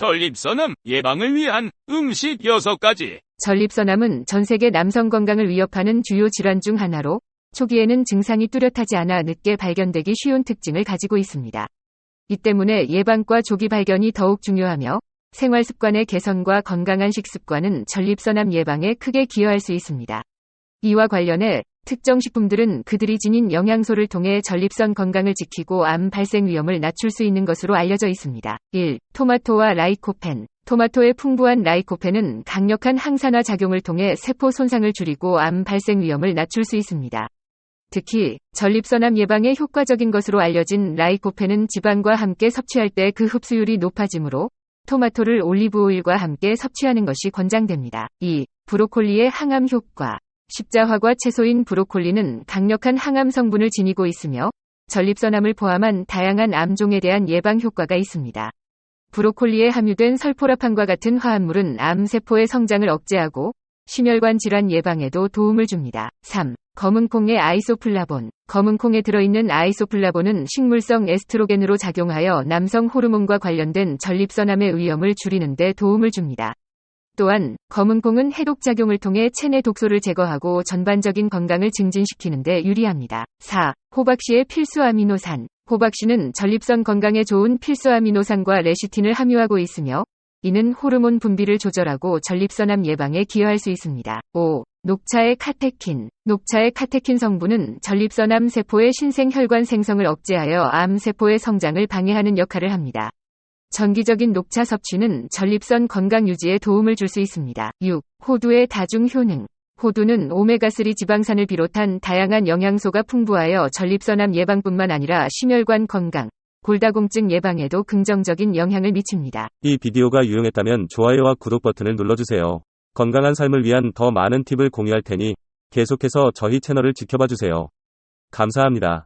전립선암 예방을 위한 음식 6가지. 전립선암은 전 세계 남성 건강을 위협하는 주요 질환 중 하나로 초기에는 증상이 뚜렷하지 않아 늦게 발견되기 쉬운 특징을 가지고 있습니다. 이 때문에 예방과 조기 발견이 더욱 중요하며 생활 습관의 개선과 건강한 식습관은 전립선암 예방에 크게 기여할 수 있습니다. 이와 관련해 특정 식품들은 그들이 지닌 영양소를 통해 전립선 건강을 지키고 암 발생 위험을 낮출 수 있는 것으로 알려져 있습니다. 1. 토마토와 라이코펜. 토마토의 풍부한 라이코펜은 강력한 항산화 작용을 통해 세포 손상을 줄이고 암 발생 위험을 낮출 수 있습니다. 특히 전립선암 예방에 효과적인 것으로 알려진 라이코펜은 지방과 함께 섭취할 때 그 흡수율이 높아지므로 토마토를 올리브 오일과 함께 섭취하는 것이 권장됩니다. 2. 브로콜리의 항암 효과. 십자화과 채소인 브로콜리는 강력한 항암 성분을 지니고 있으며 전립선암을 포함한 다양한 암종에 대한 예방 효과가 있습니다. 브로콜리에 함유된 설포라판과 같은 화합물은 암세포의 성장을 억제하고 심혈관 질환 예방에도 도움을 줍니다. 3. 검은콩의 아이소플라본. 검은콩에 들어있는 아이소플라본은 식물성 에스트로겐으로 작용하여 남성 호르몬과 관련된 전립선암의 위험을 줄이는 데 도움을 줍니다. 또한 검은콩은 해독작용을 통해 체내 독소를 제거하고 전반적인 건강을 증진시키는 데 유리합니다. 4. 호박씨의 필수 아미노산. 호박씨는 전립선 건강에 좋은 필수 아미노산과 레시틴을 함유하고 있으며 이는 호르몬 분비를 조절하고 전립선암 예방에 기여할 수 있습니다. 5. 녹차의 카테킨. 녹차의 카테킨 성분은 전립선암 세포의 신생혈관 생성을 억제하여 암 세포의 성장을 방해하는 역할을 합니다. 정기적인 녹차 섭취는 전립선 건강 유지에 도움을 줄 수 있습니다. 6. 호두의 다중 효능. 호두는 오메가3 지방산을 비롯한 다양한 영양소가 풍부하여 전립선암 예방뿐만 아니라 심혈관 건강, 골다공증 예방에도 긍정적인 영향을 미칩니다. 이 비디오가 유용했다면 좋아요와 구독 버튼을 눌러주세요. 건강한 삶을 위한 더 많은 팁을 공유할 테니 계속해서 저희 채널을 지켜봐 주세요. 감사합니다.